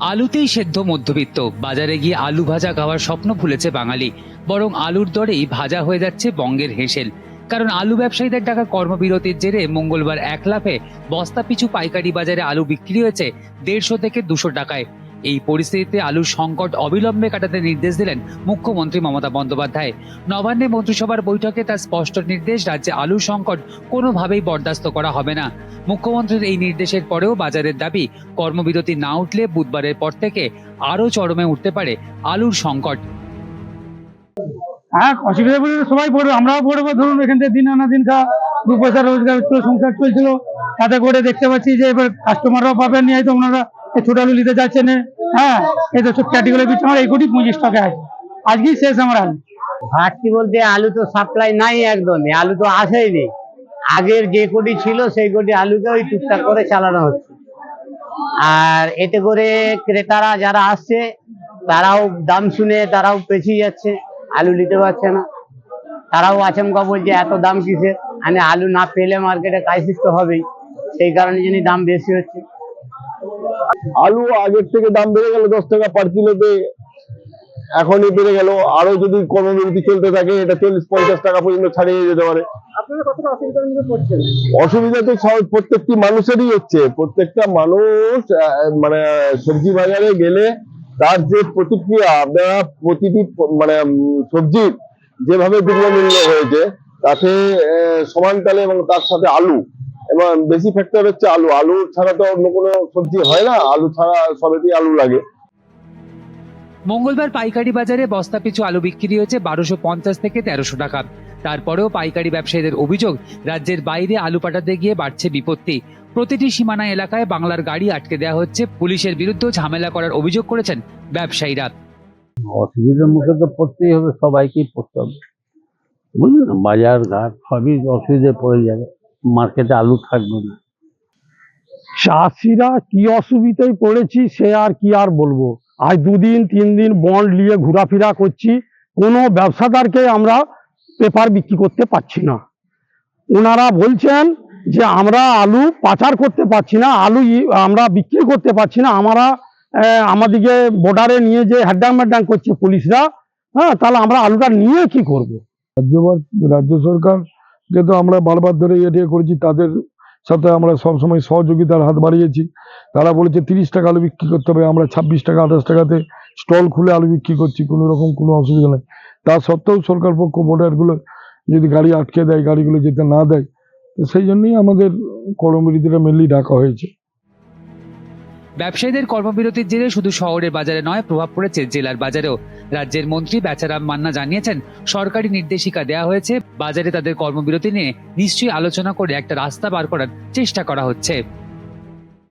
আলুতেই সেদ্ধ মধ্যবিত্ত। বাজারে গিয়ে আলু ভাজা খাওয়ার স্বপ্ন ভুলেছে বাঙালি। বরং আলুর দরেই ভাজা হয়ে যাচ্ছে বঙ্গের হেসেল। কারণ আলু ব্যবসায়ীদের ডাকা কর্মবিরতির জেরে মঙ্গলবার এক লাফে বস্তা পিছু পাইকারি বাজারে আলু বিক্রি হয়েছে দেড়শো থেকে দুশো টাকায়। এই পরিস্থিতিতে আলুর সংকট অবিলম্বে কাটাতে নির্দেশ দিলেন মুখ্যমন্ত্রী মমতা বন্দ্যোপাধ্যায়। নবান্নে মন্ত্রিসভার বৈঠকে তার স্পষ্ট নির্দেশ, রাজ্যে আলুর সংকট কোনোভাবেই বরদাস্ত করা হবে না। মুখ্যমন্ত্রীর এই নির্দেশের পরেও বাজারের দাবি, কর্মবিরতি না উঠলে বুধবারের পর থেকে আরও চরমে উঠতে পারে আলুর সংকট। হ্যাঁ অসুবিধা বলে সবাই পড়বে, আমরাও পড়ব। ধরুন এখান থেকে দিন আনা দিন খা দু পয়সা রোজগার সংসার চলছিল, তাতে করে দেখতে পাচ্ছি যে এবার কাস্টমাররাও পাবেন, নিয়ে হয়তো ওনারা এই ছোট আলু নিতে যাচ্ছেন না। হ্যাঁ তো সব আমার এই কোটি পঁচিশ টাকা আছে। আজকেই শেষ আমার আলু। ঘাটতি বলতে আলু তো সাপ্লাই নাই একদমই। আলু তো আসেই নেই। আগের যে কোটি ছিল, সেই কোটি আলুকে ওই টুকটাক করে চালানো হচ্ছে। আর এতে করে ক্রেতারা যারা আসছে, তারাও দাম শুনে তারাও পেছিয়ে যাচ্ছে। আলু নিতে পারছে না। তারাও আচমকা বলছে, এত দাম কিসের? মানে আলু না পেলে মার্কেটে ক্রাইসিস তো হবেই। সেই কারণে জন্য দাম বেশি হচ্ছে। আলু আগের থেকে দাম বেড়ে গেল দশ টাকা পার কিলোতে। এখনই বেড়ে গেল। আরও যদি কর্মবিরতি চলতে থাকে এটা চল্লিশ পঞ্চাশ টাকা পর্যন্ত ছাড়িয়ে যেতে পারে। অসুবিধা তো প্রত্যেকটি মানুষেরই হচ্ছে। প্রত্যেকটা মানুষ মানে সবজি বাজারে গেলে তার যে প্রতিক্রিয়া আপনারা প্রতিটি মানে সবজির যেভাবে মূল্য হয়েছে তাতে সমান তালে এবং তার সাথে আলু। এবং বেশি ফ্যাক্টর হচ্ছে আলু। আলু ছাড়া তো অন্য কোনো সবজি হয় না। আলু ছাড়া সবেতেই আলু লাগে। মঙ্গলবার পাইকারি বাজারে বস্তা পিছু আলু বিক্রি হয়েছে বারোশো পঞ্চাশ থেকে তেরোশো টাকা। তারপরেও পাইকারি ব্যবসায়ীদের অভিযোগ রাজ্যের বাইরে আলু পাঠাতে গিয়ে বাড়ছে বিপত্তি। প্রতিটি সীমানা এলাকায় বাংলার গাড়ি আটকে দেওয়া হচ্ছে। পুলিশের বিরুদ্ধেও ঝামেলা করার অভিযোগ করেছেন ব্যবসায়ীরা। অসুবিধার মুখে তো পড়তেই হবে সবাইকেই পড়তে হবে। বুঝলেন? বাজার ঘাট সবই অসুবিধায় পড়ে যাবে। মার্কেটে আলু থাকবে না। চাষিরা কি অসুবিধায় পড়েছি সে আর কি আর বলব? আজ দুদিন তিন দিন বন্ড নিয়ে ঘোরাফেরা করছি কোনো ব্যবসাদারকে আমরা পেপার বিক্রি করতে পারছি না। ওনারা বলছেন যে আমরা আলু পাচার করতে পারছি না আলু ই- আমরা বিক্রি করতে পারছি না আমরা আমাদিকে বর্ডারে নিয়ে যে হ্যাড্ডাং ম্যাড্ডাং করছে পুলিশরা হ্যাঁ তাহলে আমরা আলুটা নিয়ে কি করব? রাজ্য রাজ্য সরকারকে তো আমরা বারবার ধরে ইয়ে করেছি, তাদের সাথে আমরা সবসময় সহযোগিতার হাত বাড়িয়েছি। তারা বলেছে, তিরিশ টাকা আলু বিক্রি করতে হবে, আমরা ছাব্বিশ টাকা, আঠাশ টাকাতে স্টল খুলে আলু বিক্রি করছি, কোনো রকম কোনো অসুবিধা নেই। তা সত্ত্বেও সরকার পক্ষ ভোটারগুলো যদি গাড়ি আটকে দেয়, গাড়িগুলো যেতে না দেয় সেই জন্যই আমাদের কর্মবিরতিটা মেনলি ডাকা হয়েছে। ব্যবসায়ীদের কর্মবিরতির জেরে শুধু শহরের বাজারে নয়, প্রভাব পড়েছে জেলার বাজারেও। রাজ্যের মন্ত্রী বেচারাম মান্না জানিয়েছেন, সরকারি নির্দেশিকা দেওয়া হয়েছে, বাজারে তাদের কর্মবিরতি নিয়ে নিশ্চয়ই আলোচনা করে একটা রাস্তা বার করার চেষ্টা করা হচ্ছে।